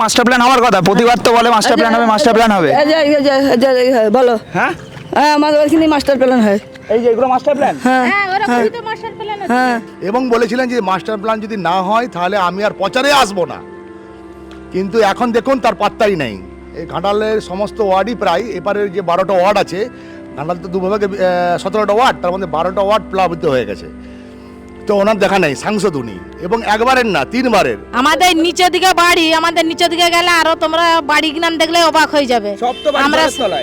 Master plan হওয়ার কথা প্রতিবার তো বলে মাস্টার প্ল্যান হবে মাস্টার প্ল্যান হবে। এই যে- এই যে- এই যে- এই যে- বলো। হ্যাঁ? হ্যাঁ আমাদের ওইখানে মাস্টার প্ল্যান হয়। এই যে এগুলো মাস্টার প্ল্যান? হ্যাঁ হ্যাঁ ওরকমই তো মাস্টার প্ল্যান আছে। হ্যাঁ। এবং বলেছিলেন যে মাস্টার প্ল্যান যদি না হয় তাহলে আমি আর প্রচারে আসব না। কিন্তু এখন দেখুন তার পাত্তাই নেই। এই ঘাটালের সমস্ত ওয়ার্ডই প্রায় এপারের যে বারোটা ওয়ার্ড আছে ঘাটাল তো দুভাগে সতেরোটা ওয়ার্ড তার মধ্যে বারোটা ওয়ার্ড প্লাবিত হয়ে গেছে। তো ওনার দেখা নেই সাংসদ উনি। এবং একবারের না তিনবারের। আমাদের নিচে দিকে বাড়ি আমাদের নিচে দিকে গেলে আরও তোমরা বাড়ি কিনান দেখলে অবাক হয়ে যাবে। সব তো আমরা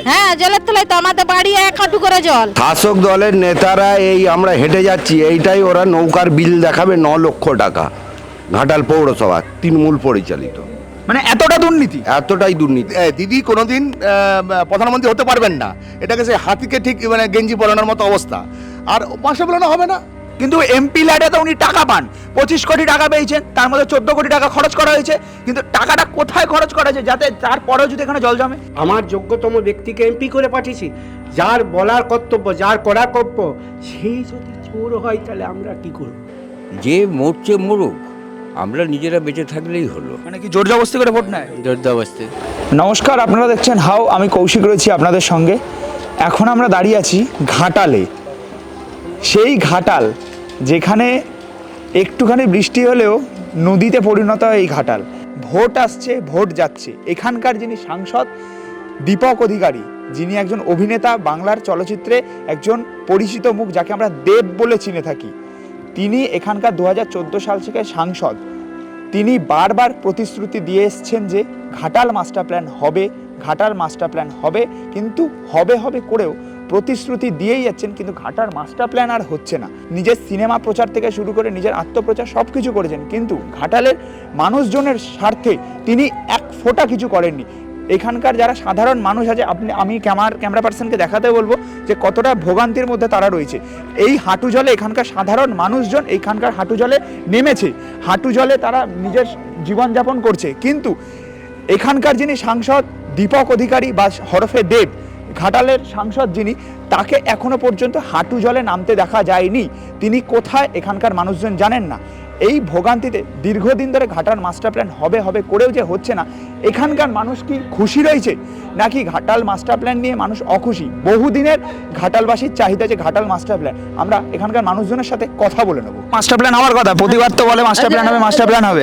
হ্যাঁ জলের তলায় তো আমাদের বাড়ি এক হাঁটু করে জল। শাসক দলের নেতারা এই আমরা হেঁটে যাচ্ছি এইটাই ওরা নৌকার বিল দেখাবে ন লক্ষ টাকা। ঘাটাল পৌরসভা তৃণমূল পরিচালিত। মানে এতটা দুর্নীতি? এতটাই দুর্নীতি। দিদি কোনোদিন প্রধানমন্ত্রী হতে পারবেন না। এটাকে সে হাতিকে ঠিক মানে গেঞ্জি পরানোর মতো অবস্থা। আর মাস্টার বলানো হবে না? কিন্তু এমপি ল্যাডে তো উনি টাকা পান। পঁচিশ কোটি টাকা পেয়েছেন তার মধ্যে চোদ্দ কোটি টাকা খরচ করা হয়েছে। কিন্তু টাকাটা কোথায় খরচ করা হয়েছে? যাতে তারপরেও যদি এখানে জল জমে। আমার যোগ্যতম ব্যক্তিকে এমপি করে পাঠিয়েছি। যার বলার কর্তব্য যার করার কর্তব্য সেই যদি চোর হয় তাহলে আমরা কি করব? যে মরছে মরুক আমরা নিজেরা বেঁচে থাকলেই হলো। মানে কি জোর জবস্তি করে ভোট নেয়? জোরদাবস্তি নমস্কার আপনারা দেখছেন হাও আমি কৌশিক রয়েছি আপনাদের সঙ্গে। এখন আমরা দাঁড়িয়ে আছি ঘাটালে। সেই ঘাটাল যেখানে একটুখানি বৃষ্টি হলেও নদীতে পরিণত হয় এই ঘাটাল। ভোট আসছে, ভোট যাচ্ছে। এখানকার যিনি সাংসদ, দীপক অধিকারী, যিনি একজন অভিনেতা বাংলার চলচ্চিত্রে একজন পরিচিত মুখ যাকে আমরা দেব বলে চিনে থাকি, তিনি এখানকার দু হাজার চোদ্দ সাল থেকে সাংসদ। তিনি বারবার প্রতিশ্রুতি দিয়ে এসছেন যে, ঘাটাল মাস্টার প্ল্যান হবে, ঘাটাল মাস্টার প্ল্যান হবে, কিন্তু হবে হবে করেও প্রতিশ্রুতি দিয়েই যাচ্ছেন, কিন্তু ঘাটার মাস্টার প্ল্যান আর হচ্ছে না। নিজের সিনেমা প্রচার থেকে শুরু করে নিজের আত্মপ্রচার সব কিছু করেছেন, কিন্তু ঘাটালের মানুষজনের স্বার্থে তিনি এক ফোঁটা কিছু করেননি। এখানকার যারা সাধারণ মানুষ আছে, আপনি, আমি ক্যামার ক্যামেরা পার্সনকে দেখাতে বলব যে কতটা ভোগান্তির মধ্যে তারা রয়েছে। এই হাঁটু জলে এখানকার সাধারণ মানুষজন এইখানকার হাঁটু জলে নেমেছে। হাঁটু জলে তারা নিজের জীবনযাপন করছে। কিন্তু এখানকার যিনি সাংসদ, দীপক অধিকারী বা হরফে দেব ঘাটালের সাংসদ যিনি তাকে এখনও পর্যন্ত হাঁটু জলে নামতে দেখা যায়নি। তিনি কোথায় এখানকার মানুষজন জানেন না। এই ভোগান্তিতে দীর্ঘদিন ধরে ঘাটাল মাস্টার প্ল্যান হবে হবে করেও যে হচ্ছে না এখানকার মানুষ কি খুশি রয়েছে? নাকি ঘাটাল মাস্টার প্ল্যান নিয়ে মানুষ অখুশি? বহুদিনের ঘাটালবাসীর চাহিদা যে ঘাটাল মাস্টার প্ল্যান আমরা এখানকার মানুষজনের সাথে কথা বলে নেব। মাস্টার প্ল্যান আমার কথা প্রতিবার তো বলে মাস্টার প্ল্যান হবে মাস্টার প্ল্যান হবে।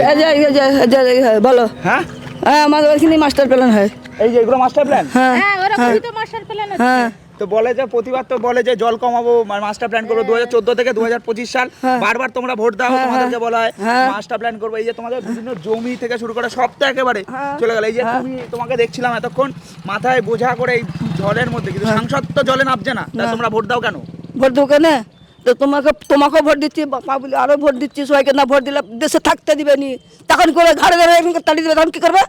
বলো। হ্যাঁ? হ্যাঁ আমাদের ওইখানে মাস্টার প্ল্যান হয়। এই যে এগুলো মাস্টার প্ল্যান হ্যাঁ হ্যাঁ ওরকমই তো মাস্টার প্ল্যান আছে। হ্যাঁ। তো বলে যে প্রতিবার তো বলে যে জল কমাবো মাস্টার প্ল্যান করব। দু হাজার চোদ্দ থেকে দু হাজার পঁচিশ সাল বারবার তোমরা ভোট দাও তোমাদেরকে বলা হয়। হ্যাঁ। মাস্টার প্ল্যান করব। এই যে তোমাদের বিভিন্ন জমি থেকে শুরু করে সব তো একেবারে চলে গেল। এই যে তুমি তোমাকে দেখছিলাম এতক্ষণ মাথায় বোঝা করে এই জলের মধ্যে কিন্তু সাংসদ তো জলে নামছে না। তা তোমরা ভোট দাও কেন? ভোট দেবো কেন? তো তোমাকে তোমাকেও ভোট দিচ্ছি বাবা বলে আরও ভোট দিচ্ছি সবাইকে না ভোট দিলে দেশে থাকতে দিবে নি। তখন করে এমনি করে তাড়িয়ে দিবে তখন কি করবে?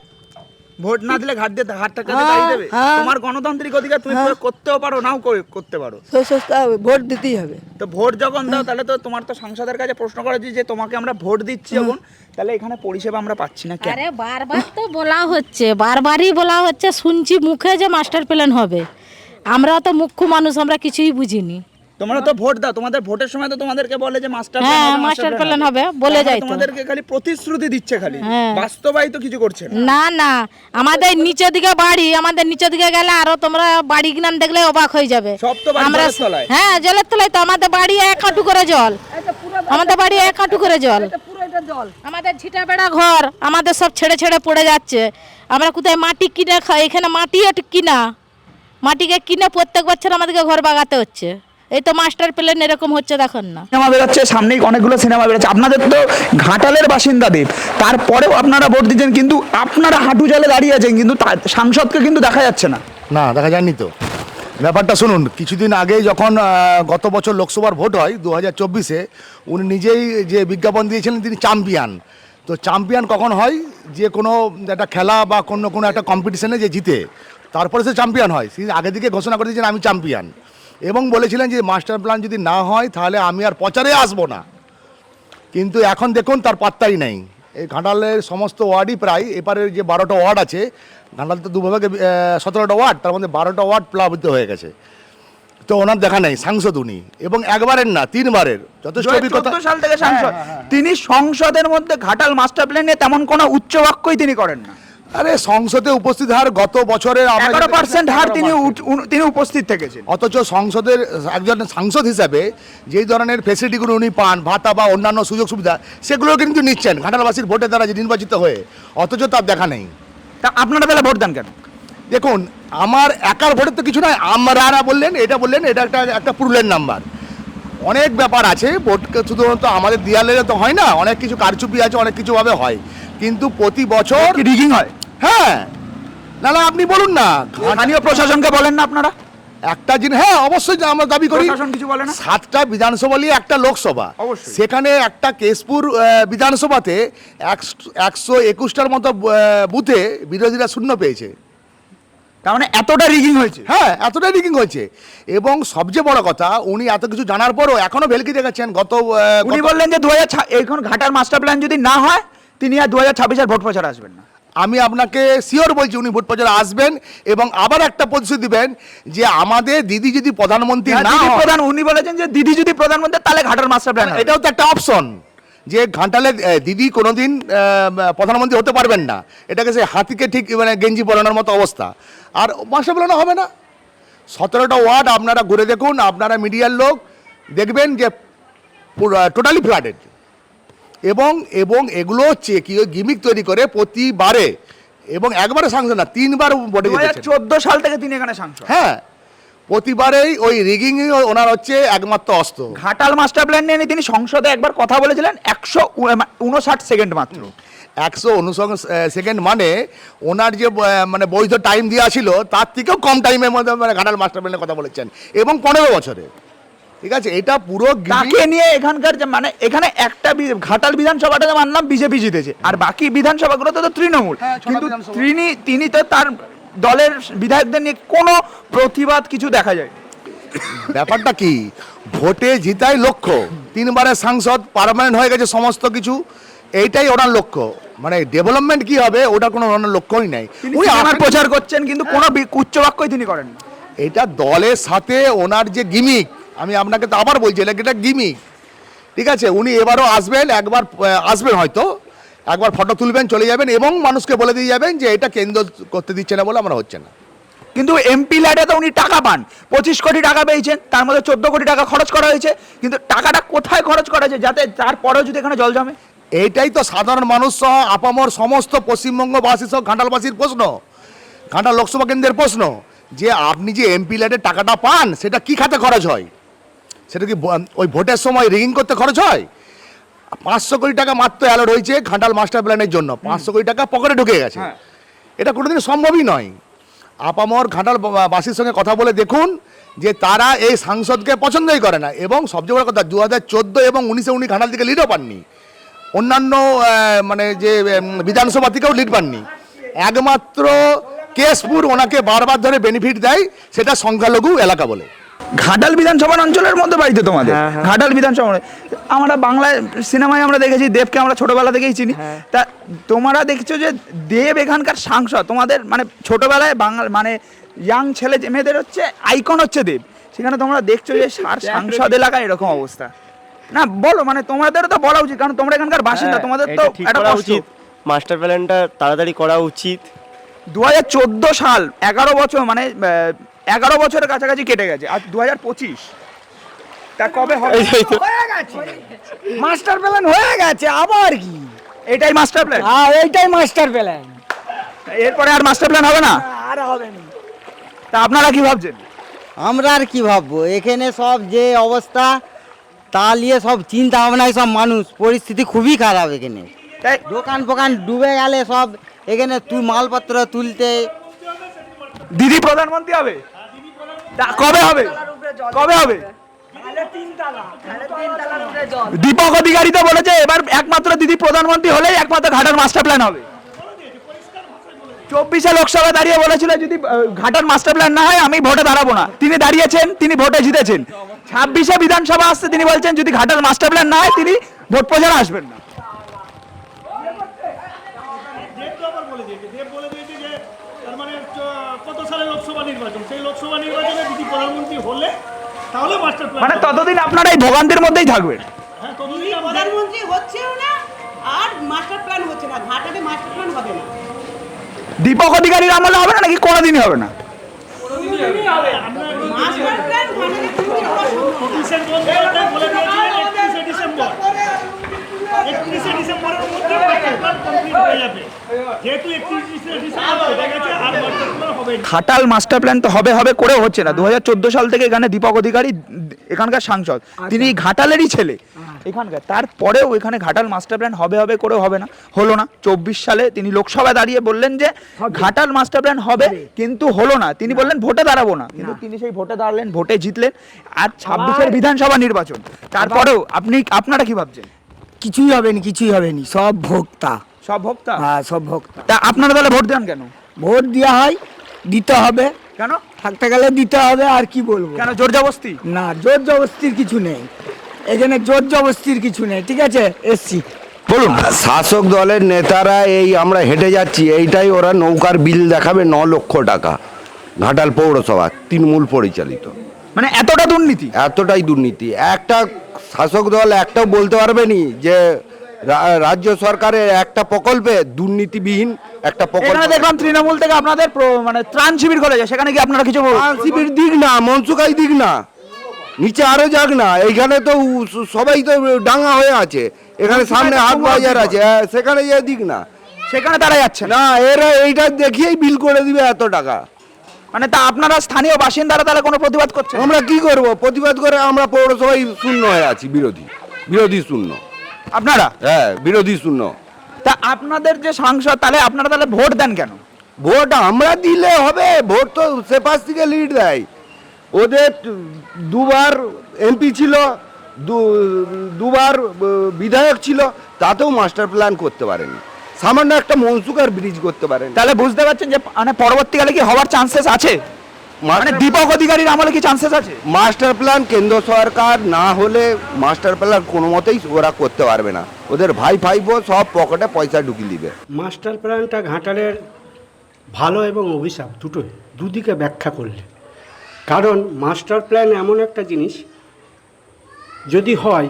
ভোট না দিলে ঘাট দিয়ে ঘাটটা কাছে হ্যাঁ, দাঁড়িয়ে দেবে। হ্যাঁ। তোমার গণতান্ত্রিক অধিকার তুমি প্রয়োগ করতেও পারো নাও করে- করতে পারো। ভোট দিতেই হবে। তো ভোট যখন দাও তাহলে তো তোমার তো সংসদের কাছে প্রশ্ন করা যে তোমাকে আমরা ভোট দিচ্ছি যখন তাহলে এখানে পরিষেবা আমরা পাচ্ছি না কেন? আরে বারবার তো বলা হচ্ছে বারবারই বলা হচ্ছে শুনছি মুখে যে মাস্টার প্ল্যান হবে। আমরা তো মুখ্য মানুষ আমরা কিছুই বুঝিনি। তোমরা তো ভোট দাও তোমাদের ভোটের সময় তো তোমাদেরকে বলে যে মাস্টার হ্যাঁ, প্ল্যান হবে, মাস্টার প্ল্যান হবে, বলে তারপরে যায় তো। তোমাদেরকে খালি প্রতিশ্রুতি দিচ্ছে খালি। হ্যাঁ। বাস্তবায়িত কিছু করছে না। না না আমাদের নিচের দিকে বাড়ি আমাদের নিচের দিকে গেলে আরও তোমরা বাড়ি কিনান দেখলে অবাক হয়ে যাবে। সব তো বাড়ি আমরা তলায়। হ্যাঁ জলের তলায় তো আমাদের বাড়ি এক হাঁটু করে জল। আমাদের বাড়ি এক হাঁটু করে জল। আমাদের ঝিটা বেড়া ঘর আমাদের সব ছেড়ে ছেড়ে পড়ে যাচ্ছে। আমরা কোথায় মাটি কিনে খাই? এখানে মাটি একটু কিনা? মাটিকে কিনে প্রত্যেক বছর আমাদেরকে ঘর বাগাতে হচ্ছে। এই তো মাস্টার প্ল্যান এরকম হচ্ছে দেখুন না। সিনেমা বেরোচ্ছে সামনেই অনেকগুলো সিনেমা বেরোচ্ছে। আপনাদের তো ঘাটালের বাসিন্দা দেব। তারপরেও আপনারা ভোট দিচ্ছেন কিন্তু আপনারা হাঁটু জলে দাঁড়িয়ে আছেন কিন্তু সাংসদকে কিন্তু দেখা যাচ্ছে না। না দেখা যায়নি তো। ব্যাপারটা শুনুন কিছুদিন আগে যখন গত বছর লোকসভার ভোট হয় দু হাজার চব্বিশে উনি নিজেই যে বিজ্ঞাপন দিয়েছিলেন তিনি চ্যাম্পিয়ন তো চ্যাম্পিয়ন কখন হয়? যে কোনো একটা খেলা বা কোনো কোনো একটা কম্পিটিশনে যে জিতে তারপরে সে চ্যাম্পিয়ন হয়। তিনি আগে দিকে ঘোষণা করে দিয়েছেন আমি চ্যাম্পিয়ন এবং বলেছিলেন যে মাস্টার প্ল্যান যদি না হয় তাহলে আমি আর প্রচারে আসব না। কিন্তু এখন দেখুন তার পাত্তাই নেই। এই ঘাটালের সমস্ত ওয়ার্ডই প্রায় এপারের যে বারোটা ওয়ার্ড আছে ঘাটাল তো দুভাগে সতেরোটা ওয়ার্ড তার মধ্যে বারোটা ওয়ার্ড প্লাবিত হয়ে গেছে। তো ওনার দেখা নেই সাংসদ উনি। এবং একবারের না তিনবারের। যথেষ্ট অভিজ্ঞতা সাল থেকে সাংসদ। তিনি সংসদের মধ্যে ঘাটাল মাস্টার প্ল্যান তেমন কোনো উচ্চ বাক্যই তিনি করেন না। আরে সংসদে উপস্থিত হার গত বছরের এগারো পার্সেন্ট হার তিনি তিনি উপস্থিত থেকেছেন। অথচ সংসদের একজন সাংসদ হিসাবে যেই ধরনের ফেসিলিটিগুলো উনি পান ভাতা বা অন্যান্য সুযোগ সুবিধা সেগুলো কিন্তু নিচ্ছেন ঘাটালবাসীর ভোটে দ্বারা যে নির্বাচিত হয়ে। অথচ তার দেখা নেই। তা আপনারা বেলা ভোট দেন কেন? দেখুন আমার একার ভোটের তো কিছু নয় আমরা বললেন এটা বললেন এটা একটা একটা পুরুলের নাম্বার। অনেক ব্যাপার আছে ভোট শুধুমাত্র আমাদের দেয়ালে তো হয় না অনেক কিছু কারচুপি আছে অনেক কিছুভাবে হয়। কিন্তু প্রতি বছর রিগিং হয়? হ্যাঁ। না না আপনি বলুন না। স্থানীয় প্রশাসনকে বলেন না আপনারা। একটা জিনিস হ্যাঁ অবশ্যই আমরা দাবি করি কিছু বলে না? সাতটা বিধানসভা নিয়ে একটা লোকসভা। সেখানে একটা কেশপুর বিধানসভাতে একশ- একশো একুশটার মতো বুথে বিরোধীরা শূন্য পেয়েছে। তার মানে এতটা রিগিং হয়েছে। হ্যাঁ এতটাই রিগিং হয়েছে। এবং সবচেয়ে বড় কথা উনি এত কিছু জানার পরও এখনও ভেলকি দেখাচ্ছেন গত উনি বললেন যে দু হাজার এখন ঘাটার মাস্টার প্ল্যান যদি না হয় তিনি আর দু হাজার ছাব্বিশের ভোট প্রচার আসবেন না। আমি আপনাকে শিওর বলছি উনি ভোট প্রচারে আসবেন এবং আবার একটা প্রতিশ্রুতি দিবেন যে আমাদের দিদি যদি প্রধানমন্ত্রী হ্যাঁ, না দিদি প্রধান উনি বলেছেন যে দিদি যদি প্রধানমন্ত্রী তাহলে ঘাটার মাস্টার প্ল্যান এটাও তো একটা অপশন যে ঘাটালে দিদি কোনোদিন প্রধানমন্ত্রী হতে পারবেন না। এটাকে সে হাতিকে ঠিক মানে গেঞ্জি পরানোর মতো অবস্থা। আর মাস্টার প্ল্যানও হবে না। সতেরোটা ওয়ার্ড আপনারা ঘুরে দেখুন আপনারা মিডিয়ার লোক দেখবেন যে টোটালি ফ্লাডেড এবং এবং এগুলো হচ্ছে কি গিমিক তৈরি করে প্রতিবারে। এবং একবারে সাংসদ না তিনবার বটে। চোদ্দ সাল থেকে তিনি এখানে সাংসদ হ্যাঁ প্রতিবারেই ওই রিগিং ওনার হচ্ছে একমাত্র অস্ত্র। ঘাটাল মাস্টার প্ল্যান নিয়ে তিনি সংসদে একবার কথা বলেছিলেন একশো উনষাট সেকেন্ড মাত্র। একশো অনুসঙ্গ সেকেন্ড মানে ওনার যে মানে বৈধ টাইম দেওয়া ছিল তার থেকেও কম টাইমের মধ্যে মানে ঘাটাল মাস্টার প্ল্যানের কথা বলেছেন। এবং পনেরো বছরে। ঠিক আছে এটা পুরো। তাকে নিয়ে এখানকার যে মানে এখানে একটা ঘাটাল বিধানসভাটাতে মানলাম বিজেপি জিতেছে। আর বাকি বিধানসভাগুলোতে তো তৃণমূল। হ্যাঁ, কিন্তু তিনি তিনি তো তার দলের বিধায়কদের নিয়ে কোনো প্রতিবাদ কিছু দেখা যায়। ব্যাপারটা কি? ভোটে জিতাই লক্ষ্য। তিনবারের সাংসদ পার্মানেন্ট হয়ে গেছে সমস্ত কিছু। এইটাই ওনার লক্ষ্য। মানে ডেভেলপমেন্ট কি হবে ওটা কোনো ওনার লক্ষ্যই নাই। উনি আসেন- প্রচার করছেন কিন্তু কোনো উচ্চ বাক্যই তিনি করেন এটা দলের সাথে ওনার যে গিমিক আমি আপনাকে তো আবার বলছি এটা এটা গিমিক ঠিক আছে উনি এবারও আসবেন একবার আসবেন হয়তো। একবার ফটো তুলবেন চলে যাবেন এবং মানুষকে বলে দিয়ে যাবেন যে এটা কেন্দ্র করতে দিচ্ছে না বলে আমরা হচ্ছে না। কিন্তু এমপি ল্যাডে তো উনি টাকা পান। পঁচিশ কোটি টাকা পেয়েছেন তার মধ্যে চোদ্দ কোটি টাকা খরচ করা হয়েছে। কিন্তু টাকাটা কোথায় খরচ করা হয়েছে? যাতে তারপরেও যদি এখানে জল জমে এইটাই তো সাধারণ মানুষ সহ আপামর সমস্ত পশ্চিমবঙ্গবাসী সহ ঘাটালবাসীর প্রশ্ন। ঘাটাল লোকসভা কেন্দ্রের প্রশ্ন যে আপনি যে এমপি ল্যাডের টাকাটা পান সেটা কি খাতে খরচ হয়? সেটা কি ওই ভোটের সময় রিগিং করতে খরচ হয়? পাঁচশো কোটি টাকা মাত্র অ্যালোড হয়েছে ঘাটাল মাস্টার প্ল্যানের জন্য। পাঁচশো কোটি টাকা পকেটে ঢুকে গেছে। হ্যাঁ। এটা কোনোদিন সম্ভবই নয়। আপামর ঘাটাল বাসীর সঙ্গে কথা বলে দেখুন যে তারা এই সাংসদকে পছন্দই করে না এবং সবচেয়ে বড় কথা দু হাজার চোদ্দ এবং উনিশে উনি ঘাটাল থেকে লিডও পাননি। অন্যান্য মানে যে বিধানসভা থেকেও লিড পাননি। একমাত্র কেশপুর ওনাকে বারবার ধরে বেনিফিট দেয় সেটা সংখ্যালঘু এলাকা বলে। ঘাটাল বিধানসভা অঞ্চলের মধ্যে বাড়িতে তোমাদের? ঘাটাল বিধানসভা আমরা বাংলায় সিনেমায় আমরা দেখেছি দেবকে আমরা ছোটবেলা থেকেই চিনি। তা তোমরা দেখছ যে দেব এখানকার সাংসদ তোমাদের মানে ছোটবেলায় বাংলা মানে ইয়াং ছেলে যে মেয়েদের হচ্ছে আইকন হচ্ছে দেব। সেখানে তোমরা দেখছ যে সার সাংসদ এলাকায় এরকম অবস্থা। না বলো মানে তোমাদেরও তো বলা উচিত কারণ তোমরা এখানকার বাসিন্দা হ্যাঁ, তোমাদের তো এটা উচিত। মাস্টার প্ল্যানটা তাড়াতাড়ি করা উচিত। দু হাজার চোদ্দ সাল এগারো বছর মানে এগারো বছরের কাছাকাছি কেটে গেছে। আর দু হাজার পঁচিশ তা কবে হবে? মাস্টার প্ল্যান হয়ে গেছে আবার কি? এটাই মাস্টার প্ল্যান? হ্যাঁ এইটাই মাস্টার প্ল্যান। এরপরে আর মাস্টার প্ল্যান হবে না? আর হবে না। তা আপনারা কি ভাবছেন? আমরা আর কি ভাববো? এখানে সব যে অবস্থা তা নিয়ে সব চিন্তা ভাবনায় সব মানুষ পরিস্থিতি খুবই খারাপ এখানে। তাই দোকান ফোকান ডুবে গেলে সব এখানে তুই মালপত্র তুলতে। দিদি প্রধানমন্ত্রী হবে? কবে হবে? কবে হবে? দীপক অধিকারী তো বলেছে এবার একমাত্র দিদি প্রধানমন্ত্রী হলেই একমাত্র ঘাটার মাস্টার প্ল্যান হবে। চব্বিশে লোকসভা দাঁড়িয়ে বলেছিল যদি ঘাটার মাস্টার প্ল্যান না হয় আমি ভোটে দাঁড়াবো না। তিনি দাঁড়িয়েছেন তিনি ভোটে জিতেছেন। ছাব্বিশে বিধানসভা আসছে তিনি বলছেন যদি ঘাটার মাস্টার প্ল্যান না হয় তিনি ভোট প্রচারে আসবেন না দেব তো আবার বলে দিয়েছে দেব বলে দিয়েছে যে তার মানে চ- কত সালে লোকসভা নির্বাচন সেই লোকসভা নির্বাচনে দিদি প্রধানমন্ত্রী হলে তাহলে মাস্টার প্ল্যান মানে ততদিন আপনারা এই ভোগান্তির মধ্যেই থাকবেন। হ্যাঁ ততদিন প্রধানমন্ত্রী হচ্ছেও না আর মাস্টার প্ল্যান হচ্ছে না ঘাটাতে মাস্টার প্ল্যান হবে না। দীপক অধিকারীর আমলে হবে না নাকি কোনোদিনই হবে না? সতীশের বন্দ্যোপাধ্যায় বলে দিয়েছিলেন একত্রিশে ডিসেম্বর। একত্রিশে ডিসেম্বরের মধ্যে মাস্টার প্ল্যান কমপ্লিট হয়ে যাবে। যেহেতু একত্রিশে ডিসেম্বর কেটে গেছে আর মাস্টার প্ল্যান হবে না। ঘাটাল মাস্টার প্ল্যান তো হবে হবে করেও হচ্ছে না। দু হাজার চোদ্দ সাল থেকে এখানে দীপক অধিকারী এখানকার সাংসদ। তিনি ঘাটালেরই ছেলে। এখানকার। তারপরেও এখানে ঘাটাল মাস্টার প্ল্যান হবে হবে করেও হবে না। হলো না। চব্বিশ সালে তিনি লোকসভায় দাঁড়িয়ে বললেন যে ঘাটাল মাস্টার প্ল্যান হবে কিন্তু হলো না। তিনি বললেন ভোটে দাঁড়াবো না। কিন্তু তিনি সেই ভোটে দাঁড়ালেন ভোটে জিতলেন। আর ছাব্বিশের বিধানসভা নির্বাচন। তারপরেও আপনি আপনারা কি ভাবছেন? কিছুই হবে না কিছুই হবে না সব ভোক্তা। সব ভোক্তা? হ্যাঁ সব ভোক্তা। তা আপনারা তাহলে ভোট দেন কেন? ভোট দেওয়া হয় দিতে হবে। কেন? থাকতে গেলে দিতে হবে আর কি বলব? কেন জোর জবস্তি না জোর জবস্তির কিছু নেই। এখানে জোর জবস্তির কিছু নেই ঠিক আছে? এসছি। বলুন। শাসক দলের নেতারা এই আমরা হেঁটে যাচ্ছি এইটাই ওরা নৌকার বিল দেখাবে ন লক্ষ টাকা। ঘাটাল পৌরসভা তৃণমূল পরিচালিত। মানে এতটা দুর্নীতি? এতটাই দুর্নীতি। একটা শাসক দল একটাও বলতে পারবে নি যে রাজ্য সরকারের একটা প্রকল্পে দুর্নীতিবিহীন একটা প্রকল্প। দেখলাম তৃণমূল থেকে আপনাদের মানে ত্রাণ শিবির করেছে সেখানে কি আপনারা কিছু আর শিবির দিক না মনসুকাই দিক না। নিচে আরও যাক না এইখানে তো সবাই তো ডাঙা হয়ে আছে। এখানে সামনে হাট বাজার আছে হ্যাঁ, সেখানে যে দিক না। সেখানে তারা যাচ্ছে না। না এরা এইটা দেখিয়েই বিল করে দিবে এত টাকা। মানে তা আপনারা স্থানীয় বাসিন্দারা তাহলে কোনো প্রতিবাদ করছে আমরা কি করব? প্রতিবাদ করে আমরা পৌরসভায় শূন্য হয়ে আছি বিরোধী। বিরোধী শূন্য। আপনারা? হ্যাঁ বিরোধী শূন্য। তা আপনাদের যে সাংসদ তাহলে আপনারা তাহলে ভোট দেন কেন? ভোট আমরা দিলে হবে ভোট তো সে পাশ থেকে লিড দেয়। ওদের দুবার এমপি ছিল দুবার বিধায়ক ছিল তাতেও মাস্টার প্ল্যান করতে পারেনি। সামান্য একটা মনসুকার ব্রিজ করতে পারেন। তাহলে বুঝতে পারছেন যে মানে পরবর্তীকালে কি হওয়ার চান্সেস আছে? মানে দীপক অধিকারীর আমলে কি চান্সেস আছে? মাস্টার প্ল্যান কেন্দ্র সরকার না হলে মাস্টার প্ল্যান কোনো মতেই ওরা করতে পারবে না। ওদের ভাই ভাইবো সব পকেটে পয়সা ঢুকিয়ে দিবে। মাস্টার প্ল্যানটা ঘাটালের ভালো এবং অভিশাপ দুটোই দুদিকে ব্যাখ্যা করলে। কারণ মাস্টার প্ল্যান এমন একটা জিনিস যদি হয়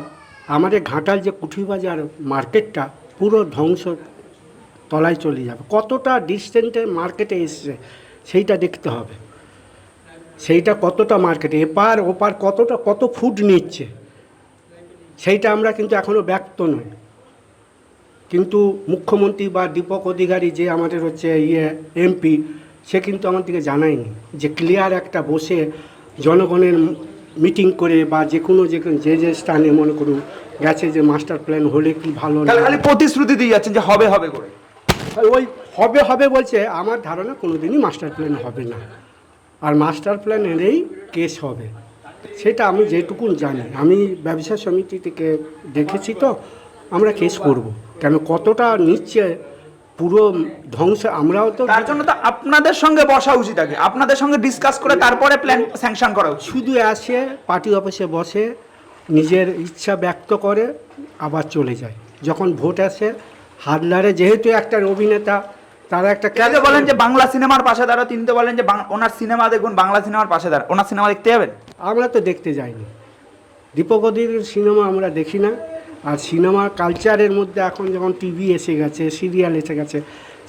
আমাদের ঘাটাল যে কুঠিবাজার মার্কেটটা পুরো ধ্বংস তলায় চলে যাবে। কতটা ডিস্টেন্টে মার্কেটে এসছে সেইটা দেখতে হবে। সেইটা কতটা মার্কেটে এপার ওপার কতটা কত ফুড নিচ্ছে সেইটা আমরা কিন্তু এখনও ব্যক্ত নই। কিন্তু মুখ্যমন্ত্রী বা দীপক অধিকারী যে আমাদের হচ্ছে ইয়ে এমপি সে কিন্তু আমার দিকে জানায়নি যে ক্লিয়ার একটা বসে জনগণের মিটিং করে বা যে কোনো যে যে যে স্থানে মনে করুন গেছে যে মাস্টার প্ল্যান হলে কি ভালো খালি প্রতিশ্রুতি দিয়ে যাচ্ছেন যে হবে হবে করে। ওই হবে হবে বলছে আমার ধারণা কোনো দিনই মাস্টার প্ল্যান হবে না। আর মাস্টার প্ল্যান এনেই কেস হবে। সেটা আমি যেটুকুন জানি। আমি ব্যবসা সমিতি থেকে দেখেছি তো আমরা কেস করব। কেন কতটা নিচ্ছে পুরো ধ্বংস আমরাও তো তার জন্য তো আপনাদের সঙ্গে বসা উচিত আগে। আপনাদের সঙ্গে ডিসকাস করে তারপরে প্ল্যান স্যাংশন করা উচিত। শুধু আসে পার্টি অফিসে বসে নিজের ইচ্ছা ব্যক্ত করে আবার চলে যায়। যখন ভোট আসে হাডলারে যেহেতু একটা অভিনেতা তারা একটা কেন বলেন যে বাংলা সিনেমার পাশে দাঁড়া তিনি তো বলেন যে ওনার সিনেমা দেখুন বাংলা সিনেমার পাশে দাঁড়া ওনার সিনেমা দেখতে যাবেন? আমরা তো দেখতে যাইনি। দীপকদির সিনেমা আমরা দেখি না। আর সিনেমা কালচারের মধ্যে এখন যখন টিভি এসে গেছে সিরিয়াল এসে গেছে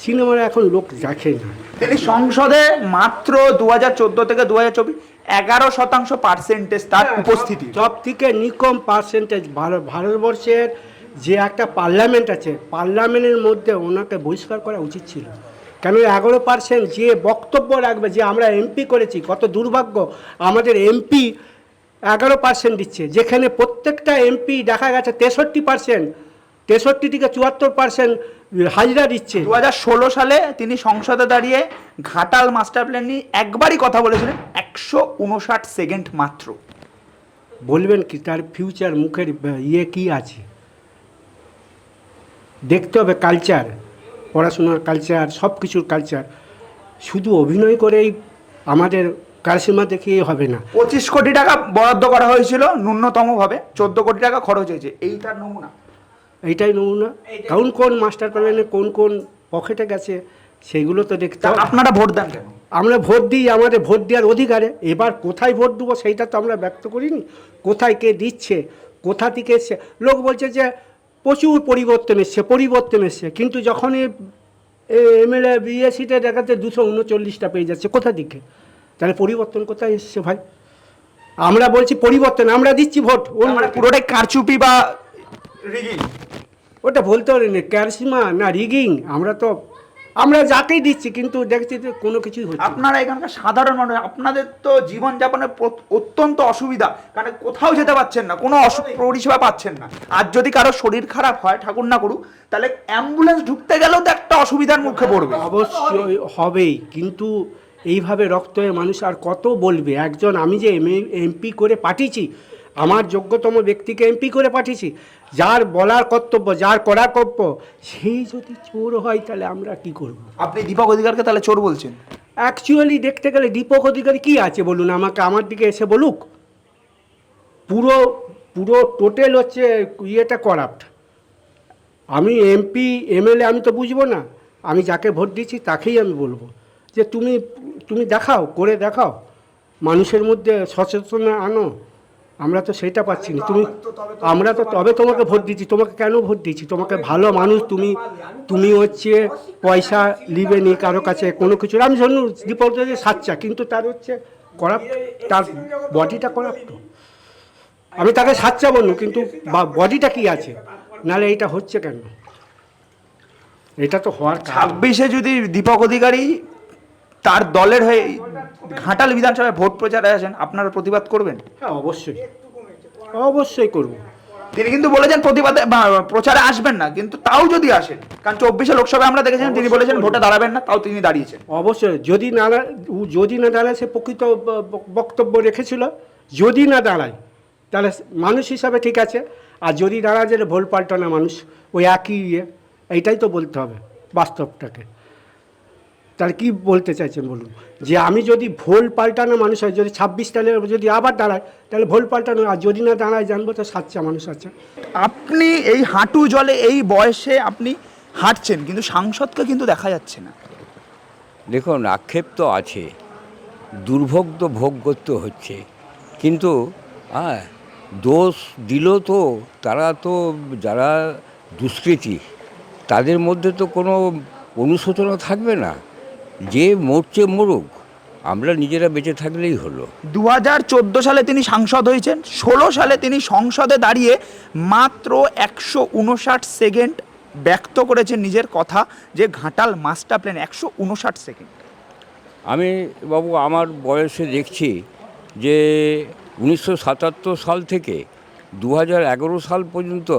সিনেমার এখন লোক দেখে না। তিনি সংসদে মাত্র দু হাজার চোদ্দ থেকে দু হাজার চব্বিশ এগারো শতাংশ পার্সেন্টেজ তার উপস্থিতি। সব থেকে নিকম পার্সেন্টেজ ভারতবর্ষের যে একটা পার্লামেন্ট আছে পার্লামেন্টের মধ্যে ওনাকে বহিষ্কার করা উচিত ছিল। কেন এগারো পার্সেন্ট যে বক্তব্য রাখবে যে আমরা এমপি করেছি কত দুর্ভাগ্য আমাদের এমপি এগারো পার্সেন্ট দিচ্ছে যেখানে প্রত্যেকটা এমপি দেখা গেছে তেষট্টি পার্সেন্ট তেষট্টি থেকে চুয়াত্তর পার্সেন্ট হাজিরা দিচ্ছে। দু হাজার ষোলো সালে তিনি সংসদে দাঁড়িয়ে ঘাটাল মাস্টার প্ল্যান নিয়ে একবারই কথা বলেছিলেন একশো উনষাট সেকেন্ড মাত্র। বলবেন কি তার ফিউচার মুখের ইয়ে কি আছে? দেখতে হবে কালচার পড়াশোনার কালচার সব কিছুর কালচার শুধু অভিনয় করেই আমাদের কারিশমা দেখিয়ে হবে না। পঁচিশ কোটি টাকা বরাদ্দ করা হয়েছিল ন্যূনতমভাবে চোদ্দ কোটি টাকা খরচ হয়েছে। এই তার নমুনা। এইটাই নমুনা। কোন কোন মাস্টার প্ল্যানে কোন কোন পকেটে গেছে সেইগুলো তো দেখতে হবে। আপনারা ভোট দেন কেন? আমরা ভোট দিই আমাদের ভোট দেওয়ার অধিকারে। এবার কোথায় ভোট দেবো সেইটা তো আমরা ব্যক্ত করিনি। কোথায় কে দিচ্ছে কোথা থেকে এসছে? লোক বলছে যে প্রচুর পরিবর্তন এসছে পরিবর্তন এসছে। কিন্তু যখনই এমএলএ বিএ সিটে দেখাচ্ছে দুশো উনচল্লিশটা পেয়ে যাচ্ছে কোথা দিকে? তাহলে পরিবর্তন কোথায় এসছে ভাই? আমরা বলছি পরিবর্তন আমরা দিচ্ছি ভোট। ওর মানে পুরোটাই কারচুপি বা রিগিং ওটা বলতে পারি না ক্যারসিমা না রিগিং আমরা তো আমরা যাকেই দিচ্ছি কিন্তু দেখছি যে কোনো কিছুই হচ্ছে না। আপনারা এখানকার সাধারণ মানুষ আপনাদের তো জীবনযাপনের প্র- অত্যন্ত অসুবিধা। কারণ কোথাও যেতে পাচ্ছেন না কোনো অসু- পরিষেবা পাচ্ছেন না। আর যদি কারও শরীর খারাপ হয় ঠাকুর না করুক তাহলে অ্যাম্বুলেন্স ঢুকতে গেলেও তো একটা অসুবিধার মুখে পড়বে। অবশ্যই হবেই কিন্তু এইভাবে রক্ত হয়ে মানুষ আর কত বলবে? একজন আমি যে এমপি করে পাঠিয়েছি আমার যোগ্যতম ব্যক্তিকে এমপি করে পাঠিয়েছি। যার বলার কর্তব্য যার করার কর্তব্য সেই যদি চোর হয় তাহলে আমরা কি করব। আপনি দীপক অধিকারকে তাহলে চোর বলছেন? অ্যাকচুয়ালি দেখতে গেলে দীপক অধিকারী কী আছে বলুন? আমাকে আমার দিকে এসে বলুক। পুরো পুরো টোটাল হচ্ছে ইয়েটা করাপ্ট আমি এমপি এমএলএ আমি তো বুঝব না। আমি যাকে ভোট দিচ্ছি তাকেই আমি বলব। যে তুমি তুমি দেখাও করে দেখাও। মানুষের মধ্যে সচেতনতা আনো। আমরা তো সেটা পাচ্ছি না। তুমি আমরা তো তবে তোমাকে ভোট দিচ্ছি। তোমাকে কেন ভোট দিচ্ছি? তোমাকে ভালো মানুষ তুমি তুমি হচ্ছে পয়সা লিবে নি কারও কাছে কোনো কিছু আমি ধরুন দীপক যে সাচ্চা কিন্তু তার হচ্ছে করাপ্ট তার বডিটা করাপ্ট আমি তাকে সাচ্চা বলব কিন্তু বডিটা কি আছে? নাহলে এইটা হচ্ছে কেন? এটা তো হওয়ার। ছাব্বিশে যদি দীপক অধিকারী তার দলের হয়ে ঘাটাল বিধানসভায় ভোট প্রচারে আসেন আপনারা প্রতিবাদ করবেন? হ্যাঁ অবশ্যই। অবশ্যই করব। তিনি কিন্তু বলেছেন প্রতিবাদে প্রচারে আসবেন না কিন্তু তাও যদি আসেন কারণ চব্বিশে লোকসভায় আমরা দেখেছেন তিনি বলেছেন ভোটে দাঁড়াবেন না তাও তিনি দাঁড়িয়েছেন। অবশ্যই যদি না যদি না দাঁড়ায় সে প্রকৃত বক্তব্য রেখেছিল। যদি না দাঁড়ায় তাহলে মানুষ হিসাবে ঠিক আছে। আর যদি দাঁড়ায় যে ভোল পাল্টানো মানুষ। ওই একই ইয়ে এইটাই তো বলতে হবে বাস্তবটাকে। তাহলে কি বলতে চাইছেন বলুন? যে আমি যদি ভোল পাল্টানো মানুষ হয় যদি ছাব্বিশ তাহলে যদি আবার দাঁড়ায় তাহলে ভোল পাল্টানো আর যদি না দাঁড়ায় জানব তো সাচ্চা মানুষ আছে। আপনি এই হাঁটু জলে এই বয়সে আপনি হাঁটছেন কিন্তু সাংসদকে কিন্তু দেখা যাচ্ছে না। দেখুন আক্ষেপ তো আছে দুর্ভোগ তো ভোগ করতে হচ্ছে। কিন্তু হ্যাঁ দোষ দিল তো তারা তো যারা দুষ্কৃতী তাদের মধ্যে তো কোনো অনুশোচনা থাকবে না। যে মরছে মরুক আমরা নিজেরা বেঁচে থাকলেই হলো। দু হাজার চোদ্দ সালে তিনি সাংসদ হয়েছেন ষোলো সালে তিনি সংসদে দাঁড়িয়ে মাত্র একশো উনষাট সেকেন্ড ব্যক্ত করেছেন নিজের কথা যে ঘাটাল মাস্টার প্ল্যান একশো উনষাট সেকেন্ড। আমি বাবু আমার বয়সে দেখছি যে উনিশশো সাতাত্তর সাল থেকে দু এগারো সাল পর্যন্ত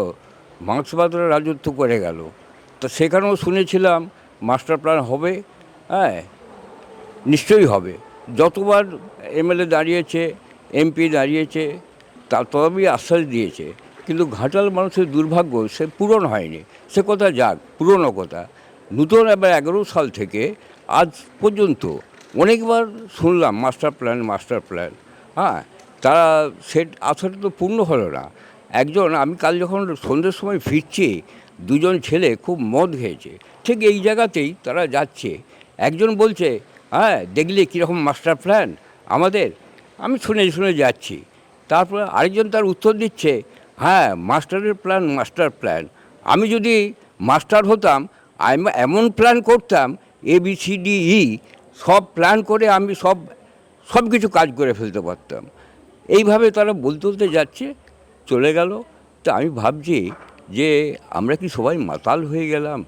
মার্ক্সবাদরা রাজত্ব করে গেল। তো সেখানেও শুনেছিলাম মাস্টার প্ল্যান হবে হ্যাঁ নিশ্চয়ই হবে। যতবার এমএলএ দাঁড়িয়েছে, এমপি দাঁড়িয়েছে, তা তবেই আশ্বাস দিয়েছে। কিন্তু ঘাটাল মানুষের দুর্ভাগ্য, সে পূরণ হয়নি। সে কথা যাক, পুরনো কথা। নূতন এবার এগারো সাল থেকে আজ পর্যন্ত অনেকবার শুনলাম, মাস্টার প্ল্যান মাস্টার প্ল্যান। হ্যাঁ তারা সে আশাটা তো পূর্ণ হলো না। একজন, আমি কাল যখন সন্ধ্যের সময় ফিরছি, দুজন ছেলে খুব মদ খেয়েছে। ঠিক এই জায়গাতেই তারা যাচ্ছে। একজন বলছে হ্যাঁ দেখলে কীরকম মাস্টার প্ল্যান আমাদের? আমি শুনে শুনে যাচ্ছি। তারপরে আরেকজন তার উত্তর দিচ্ছে হ্যাঁ মাস্টারের প্ল্যান মাস্টার প্ল্যান আমি যদি মাস্টার হতাম, আমি এমন প্ল্যান করতাম A B C D E সব প্ল্যান করে আমি সব সব কিছু কাজ করে ফেলতে পারতাম। এইভাবে তারা বলতে বলতে যাচ্ছে, চলে গেল। তো আমি ভাবছি যে আমরা কি সবাই মাতাল হয়ে গেলাম?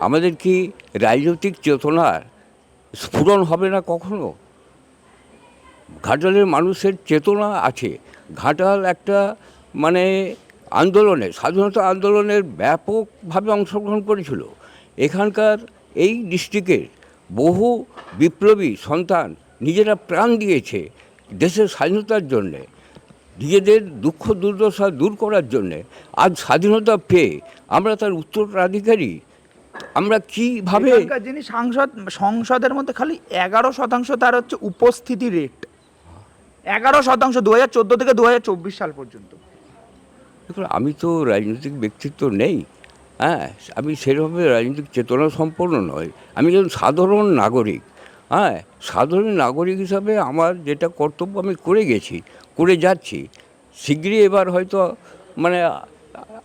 আমাদের কি রাজনৈতিক চেতনার স্ফুরণ হবে না কখনো? ঘাটালের মানুষের চেতনা আছে। ঘাটাল একটা মানে আন্দোলনে স্বাধীনতা আন্দোলনের ব্যাপকভাবে অংশগ্রহণ করেছিল। এখানকার এই ডিস্ট্রিক্টের বহু বিপ্লবী সন্তান নিজেরা প্রাণ দিয়েছে দেশের স্বাধীনতার জন্যে, নিজেদের দুঃখ দুর্দশা দূর করার জন্যে। আজ স্বাধীনতা পেয়ে আমরা তার উত্তরাধিকারী আমরা কীভাবে যিনি সাংসদ সংসদের মধ্যে খালি এগারো শতাংশ তার হচ্ছে উপস্থিতি রেট এগারো শতাংশ দু হাজার চোদ্দ থেকে দু হাজার চব্বিশ সাল পর্যন্ত। দেখুন আমি তো রাজনৈতিক ব্যক্তিত্ব নেই হ্যাঁ? আমি সেভাবে রাজনৈতিক চেতনা সম্পন্ন নয় আমি একজন সাধারণ নাগরিক হ্যাঁ? সাধারণ নাগরিক হিসাবে আমার যেটা কর্তব্য আমি করে গেছি করে যাচ্ছি। শীঘ্রই এবার হয়তো মানে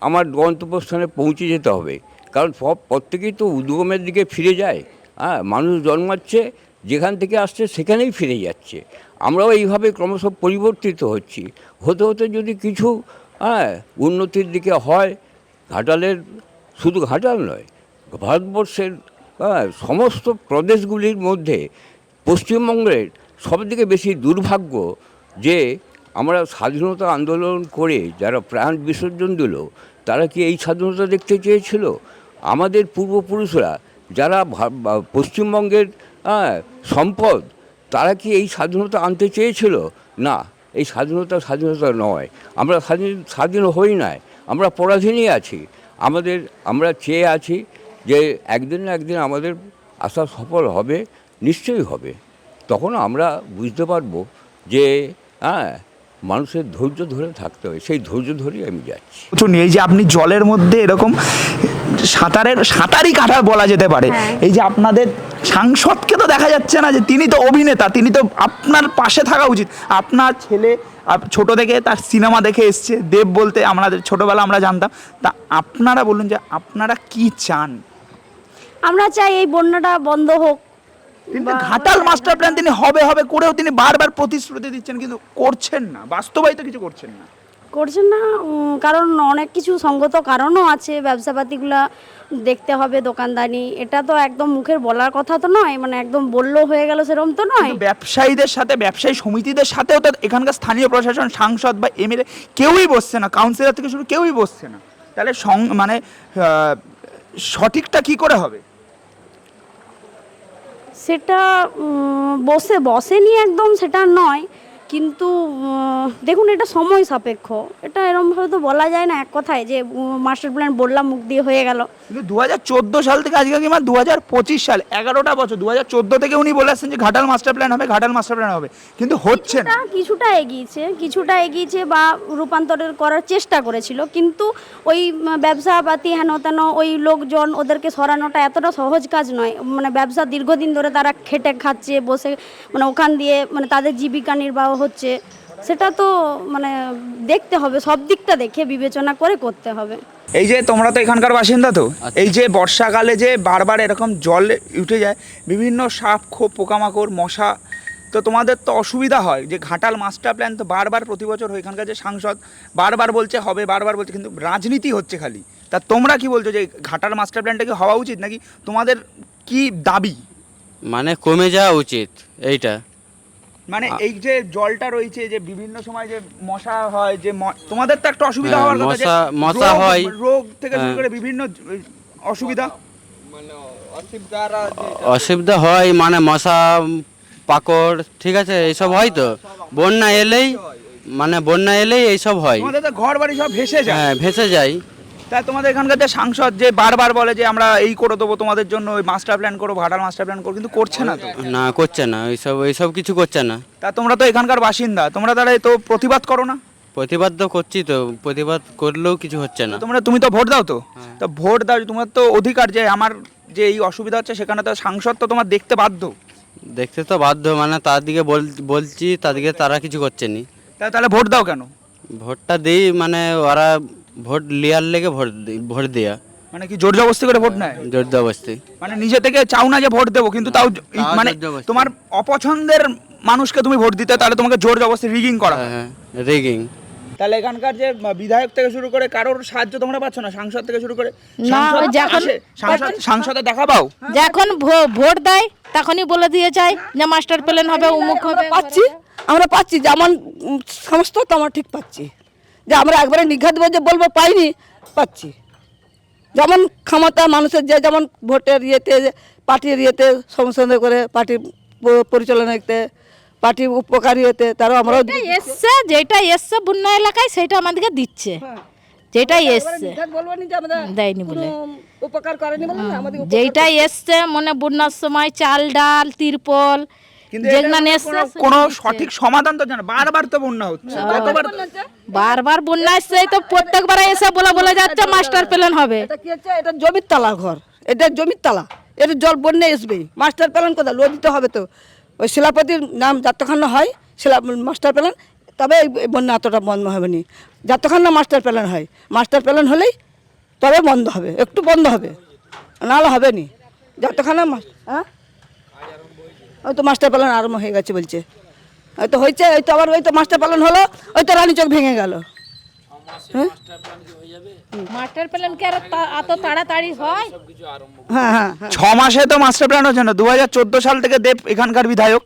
আমার গন্তব্যস্থানে পৌঁছে যেতে হবে। কারণ সব প্রত্যেকেই তো উদ্গমের দিকে ফিরে যায়। হ্যাঁ মানুষ জন্মাচ্ছে যেখান থেকে আসছে সেখানেই ফিরে যাচ্ছে। আমরাও এইভাবে ক্রমশ পরিবর্তিত হচ্ছি। হতে হতে যদি কিছু হ্যাঁ উন্নতির দিকে হয় ঘাটালের শুধু ঘাটাল নয় ভারতবর্ষের হ্যাঁ, সমস্ত প্রদেশগুলির মধ্যে পশ্চিমবঙ্গের সবথেকে বেশি দুর্ভাগ্য যে আমরা স্বাধীনতা আন্দোলন করে যারা প্রাণ বিসর্জন দিল তারা কি এই স্বাধীনতা দেখতে চেয়েছিল? আমাদের পূর্বপুরুষরা যারা পশ্চিমবঙ্গের হ্যাঁ, সম্পদ তারা কি এই স্বাধীনতা আনতে চেয়েছিল? না এই স্বাধীনতা স্বাধীনতা নয়। আমরা স্বাধীন স্বাধীন হই নাই। আমরা পরাধীনই আছি। আমাদের আমরা চেয়ে আছি যে একদিন না একদিন আমাদের আশা সফল হবে নিশ্চয়ই হবে। তখন আমরা বুঝতে পারব যে হ্যাঁ মানুষের ধৈর্য ধরে থাকতে হয় সেই ধৈর্য ধরেই আমি যাচ্ছি। এই যে আপনি জলের মধ্যে এরকম সাঁতারের সাঁতারই কাটা বলা যেতে পারে। এই যে আপনাদের সাংসদকে তো দেখা যাচ্ছে না যে তিনি তো অভিনেতা তিনি তো আপনার পাশে থাকা উচিত। আপনার ছেলে আপ- ছোট থেকে তার সিনেমা দেখে এসছে দেব বলতে আমাদের ছোটবেলা আমরা জানতাম। তা আপনারা বলুন যে আপনারা কি চান? আমরা চাই এই বন্যাটা বন্ধ হোক। কিন্তু ঘাটাল মাস্টার প্ল্যান তিনি হবে হবে করেও তিনি বারবার প্রতিশ্রুতি দিচ্ছেন কিন্তু করছেন না। বাস্তবায়িত কিছু করছেন না। করছেন না কারণ অনেক কিছু সঙ্গত কারণও আছে ব্যবসাপাতিগুলা দেখতে হবে দোকানদানি এটা তো একদম মুখের বলার কথা তো নয় মানে একদম বলল হয়ে গেল সেরকম তো নয়। ব্যবসায়ীদের সাথে ব্যবসায়ী সমিতিদের সাথেও তো এখানকার স্থানীয় প্রশাসন সাংসদ বা এমএলএ কেউই বসছে না কাউন্সিলর থেকে শুরু কেউই বসছে না। তাহলে মানে সঠিকটা কি করে হবে? সেটা বসে বসেনি একদম সেটা নয়। কিন্তু দেখুন এটা সময় সাপেক্ষ। এটা এরমভাবে তো বলা যায় না এক কথায় যে মাস্টার প্ল্যান বললাম মুখ দিয়ে হয়ে গেল। কিন্তু দু হাজার চোদ্দ সাল থেকে আজকে কিংবা দু হাজার পঁচিশ সাল এগারোটা বছর দু হাজার চোদ্দ থেকে উনি বলে আসছেন যে ঘাটাল মাস্টার প্ল্যান হবে ঘাটাল মাস্টার প্ল্যান হবে। কিন্তু হচ্ছে না। কিছুটা এগিয়েছে কিছুটা এগিয়েছে বা রূপান্তরের করার চেষ্টা করেছিল। কিন্তু ওই ব্যবসাপাতি হেন তেন ওই লোকজন ওদেরকে সরানোটা এতটা সহজ কাজ নয়। মানে ব্যবসা দীর্ঘদিন ধরে তারা খেটে খাচ্ছে বসে মানে ওখান দিয়ে মানে তাদের জীবিকা নির্বাহ হচ্ছে সেটা তো মানে দেখতে হবে সব দিকটা দেখে বিবেচনা করে করতে হবে। এই যে তোমরা তো এখানকার বাসিন্দা তো এই যে বর্ষাকালে যে বারবার এরকম জল উঠে যায় বিভিন্ন সাপ খোপ পোকামাকড় মশা তো তোমাদের তো অসুবিধা হয় যে ঘাটাল মাস্টার প্ল্যান তো বারবার প্রতি বছর এখানকার যে সাংসদ বারবার বলছে হবে বারবার বলছে কিন্তু রাজনীতি হচ্ছে খালি। তা তোমরা কি বলছো যে ঘাটাল মাস্টার প্ল্যানটা কি হওয়া উচিত নাকি তোমাদের কি দাবি? মানে কমে যাওয়া উচিত এইটা। মানে এই যে জলটা রয়েছে যে বিভিন্ন সময় যে মশা হয় যে তোমাদের তো একটা অসুবিধা হ্যাঁ, হওয়ার কথা যে মশা- মশা হয়। রোগ থেকে শুরু হ্যাঁ। করে বিভিন্ন অসুবিধা। অসুবিধা হয় মানে মশা পাকড় ঠিক আছে এইসব হয় তো? বন্যা এলেই মানে বন্যা এলেই এইসব হয়। তোমাদের তো ঘর বাড়ি সব ভেসে যায়। হ্যাঁ ভেসে যায়। তা তোমাদের এখানকার যে সাংসদ যে বারবার বলে যে আমরা এই করে দেবো তোমাদের জন্য ওই মাস্টার প্ল্যান করো ভাটার মাস্টার প্ল্যান করো কিন্তু করছে না তো? না করছে না এইসব এইসব কিছু করছে না। তা তোমরা তো এখানকার বাসিন্দা তোমরা তাহলে তো প্রতিবাদ করো না? প্রতিবাদ তো করছি তো প্রতিবাদ করলেও কিছু হচ্ছে না। তোমরা তুমি তো ভোট দাও তো? তো ভোট দাও তোমার তো অধিকার যে আমার যে এই অসুবিধা হচ্ছে সেখানে তো সাংসদ তো তোমার দেখতে বাধ্য। দেখতে তো বাধ্য মানে তার দিকে বল- বলছি তাদেরকে তারা কিছু করছে নি। তাহলে ভোট দাও কেন? ভোটটা দিই মানে ওরা ভোট লিয়ার লেগে ভোট দি- ভোট দেয়া। মানে কি জোর জবস্তি করে ভোট নেয়? জোর জবরদস্তি মানে নিজে থেকে চাও না যে ভোট দেবো কিন্তু তাও জ- তাও মানে তোমার অপছন্দের মানুষকে তুমি ভোট দিতে তাহলে তোমাকে জোর জবস্তি রিগিং করা হয়। হ্যাঁ রিগিং তাহলে এখানকার যে বিধায়ক থেকে শুরু করে কারোর সাহায্য তোমরা পাচ্ছ না? সাংসদ থেকে শুরু করে না, সাংসদ ওই যখন- আসে, সাংসদ সাংসদে দেখা পাও? যখন ভোট দেয় তখনই বলে দিয়ে যায় যে মাস্টার প্ল্যান হবে উমুক হবে। পাচ্ছি আমরা পাচ্ছি যেমন উম, সমস্ত তো আমরা ঠিক পাচ্ছি। যে আমরা একবারে নিঘাত যে বলব পাইনি পাচ্ছি। যেমন ক্ষমতা মানুষের যে যেমন ভোটের ইয়েতে পার্টির ইয়েতে সমস্যা করে পার্টি পরিচালনা করতে পার্টি উপকারী হতে তারও আমরাও এসছে যেটা এসছে বন্যা এলাকায় সেটা আমাদেরকে দিচ্ছে। যেটাই এসছে। দেয়নি বলে। উপকার করেনি বলে যেইটাই এসছে মানে বন্যার সময় চাল ডাল তিরপল কিন্তু এসছে কোনো- সঠিক সমাধান তো জানা বারবার তো বন্যা হচ্ছে। কতবার বারবার বন্যা এই তো প্রত্যেকবার এসে বলে বলে যাচ্ছে মাস্টার প্ল্যান হবে। এটা কি হচ্ছে? এটা জমির তালা ঘর। এটা জমির তালা। এটা জল বন্যা আসবেই মাস্টার প্ল্যান কোথায়? দিতে হবে তো। ওই শিলাপতির নাম যতক্ষণ না হয় শিলা মাস্টার প্ল্যান তবে এই বন্যা এতটা বন্ধ হবে না যতক্ষণ না মাস্টার প্ল্যান হয় মাস্টার প্ল্যান হলেই তবে বন্ধ হবে। একটু বন্ধ হবে। নাহলে হবে নি যতক্ষণে মাস- হ্যাঁ? ওই তো মাস্টার পালন আরম্ভ হয়ে গেছে বলছে। ওই তো হয়েছে ওই তো আবার ওই তো মাস্টার পালন হলো ওই তো রানী চোখ ভেঙে গেল। হ্যাঁ? মাস্টার প্ল্যান কি আর এত তাড়াতাড়ি হয়? হ্যাঁ হ্যাঁ হ্যাঁ। ছ মাসে তো মাস্টার প্ল্যান হচ্ছে না দু হাজার চোদ্দ সাল থেকে দেব এখানকার বিধায়ক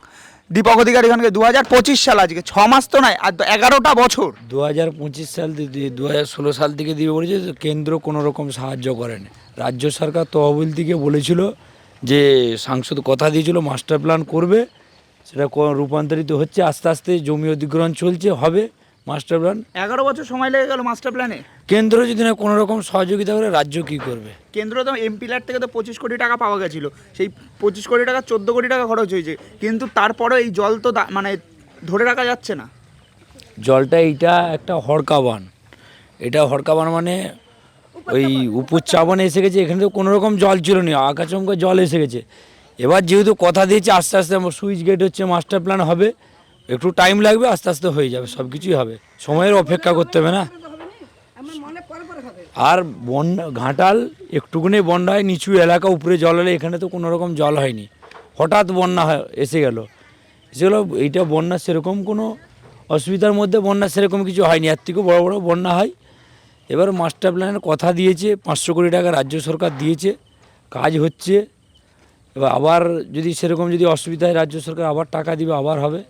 দীপক অধিকার এখানকার দু হাজার পঁচিশ সাল আজকে ছ মাস তো নয় আর এগারোটা বছর। দু হাজার পঁচিশ সাল দু হাজার ষোলো সাল থেকে দিবে বলেছে কেন্দ্র কোনো রকম সাহায্য করেনি। রাজ্য সরকার তহবিল থেকে বলেছিল যে সাংসদ কথা দিয়েছিল মাস্টার প্ল্যান করবে সেটা রূপান্তরিত হচ্ছে আস্তে আস্তে জমি অধিগ্রহণ চলছে হবে মাস্টার প্ল্যান এগারো বছর সময় লেগে গেল মাস্টার প্ল্যানে কেন্দ্র যদি না কোনো রকম সহযোগিতা করে রাজ্য কি করবে? কেন্দ্র তো এমপি ল্যাট থেকে তো পঁচিশ কোটি টাকা পাওয়া গেছিল। সেই পঁচিশ কোটি টাকা চোদ্দ কোটি টাকা খরচ হয়েছে। কিন্তু তারপরে এই জল তো মানে ধরে রাখা যাচ্ছে না। জলটা এইটা একটা হড়কা বান এটা হড়কা বান মানে ওই উপর চাবানে এসে গেছে, এখানে তো কোনো রকম জল ছিল না আকাশঙ্ক জল এসে গেছে। এবার যেহেতু কথা দিয়েছে, আস্তে আস্তে আমার সুইচ গেট হচ্ছে, মাস্টার প্ল্যান হবে, একটু টাইম লাগবে, আস্তে আস্তে হয়ে যাবে সব কিছুই হবে। সময়ের অপেক্ষা করতে হবে না। আর বন্যা ঘাটাল একটুকুনি বন্যা হয়, নিচু এলাকা, উপরে জল হলে এখানে তো কোনো রকম জল হয়নি। হঠাৎ বন্যা এসে গেল। এসে গেলো, এইটা বন্যা সেরকম কোনো অসুবিধার মধ্যে বন্যা সেরকম কিছু হয়নি, এর থেকেও বড়ো বড়ো বন্যা হয়। এবার মাস্টার প্ল্যানের কথা দিয়েছে, পাঁচশো কোটি টাকা রাজ্য সরকার দিয়েছে, কাজ হচ্ছে। এবার আবার যদি সেরকম যদি অসুবিধা হয়, রাজ্য সরকার আবার টাকা দিবে, আবার হবে।